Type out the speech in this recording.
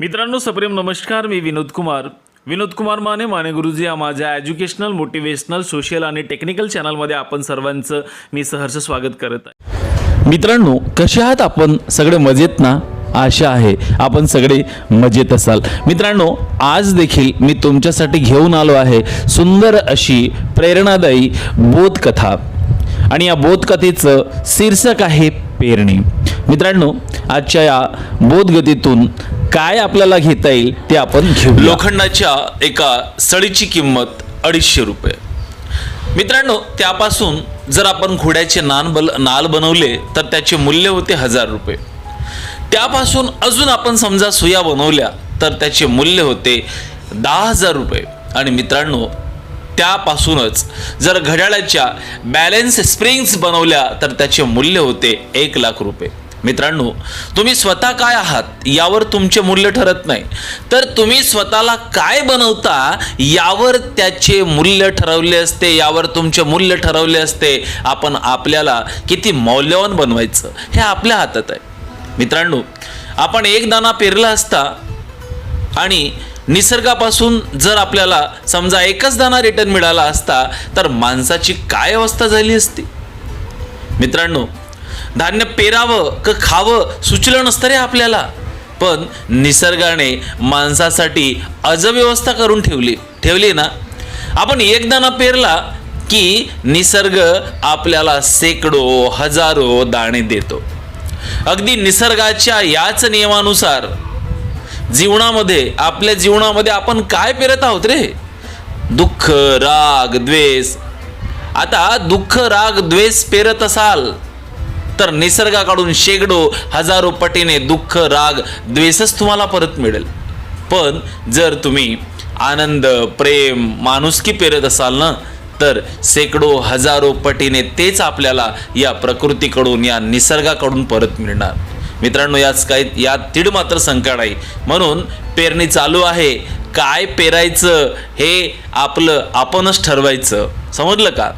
मित्रांनो सप्रेम नमस्कार मी विनोद कुमार. विनोद कुमार माने माने गुरुजी या माझ्या एज्युकेशनल मोटिवेशनल सोशल आणि टेक्निकल चॅनलमध्ये आपण सर्वांचं मी सहर्ष स्वागत करत आहे. मित्रांनो कसे आहात आपण? सगळे मजेत ना? आशा आहे आपण सगळे मजेत असाल. मित्रांनो आज देखील मी तुमच्यासाठी घेऊन आलो आहे सुंदर अशी प्रेरणादायी बोधकथा. आणि या बोधकथेचं शीर्षक आहे पेरणी. मित्रांनो आजच्या या बोधगतीतून काय आपल्याला घेता येईल ते आपण घेऊ लोखंडाच्या एका सळीची किंमत अडीचशे रुपये. मित्रांनो त्यापासून जर आपण घोड्याचे नान बल नाल बनवले तर त्याचे मूल्य होते हजार रुपये. त्यापासून अजून आपण समजा सुया बनवल्या तर त्याचे मूल्य होते दहा हजार रुपये. आणि मित्रांनो त्यापासूनच जर घड्याळाच्या बॅलन्स स्प्रिंग्स बनवल्या तर त्याचे मूल्य होते एक लाख रुपये. मित्रांनो तुम्ही स्वतः काय आहात यावर तुमचे मूल्य ठरत नाही. तर तुम्ही स्वतःला काय बनवता यावर त्याचे मूल्य ठरवले असते यावर तुमचे मूल्य ठरवले असते. आपण आपल्याला किती मौल्यवान बनवायचं हे आपल्या हातात आहे. मित्रांनो आपण एक दाना पेरला असता आणि निसर्गापासून जर आपल्याला समजा एकच दाना रिटर्न मिळाला असता तर माणसाची काय अवस्था झाली असती? मित्रांनो धान्य पेरावं क खावं सुचलं नसतं रे आपल्याला. पण निसर्गाने माणसासाठी अजव्यवस्था करून ठेवली ठेवली ना. आपण एक दाना पेरला की निसर्ग आपल्याला शेकडो हजारो दाणे देतो. अगदी निसर्गाच्या याच नियमानुसार जीवनामध्ये आपल्या जीवनामध्ये आपण काय पेरत आहोत रे? दुःख राग द्वेष. आता दुःख राग द्वेष पेरत असाल तर निसर्गाकडून शेकडो हजारो पटीने दुःख राग द्वेषच तुम्हाला परत मिळेल. पण जर तुम्ही आनंद प्रेम माणुसकी पेरत असाल ना तर शेकडो हजारो पटीने तेच आपल्याला या प्रकृतीकडून या निसर्गाकडून परत मिळणार. मित्रांनो याच काही यात तीड मात्र संकट आहे म्हणून पेरणी चालू आहे. काय पेरायचं हे आपलं आपणच ठरवायचं. समजलं का?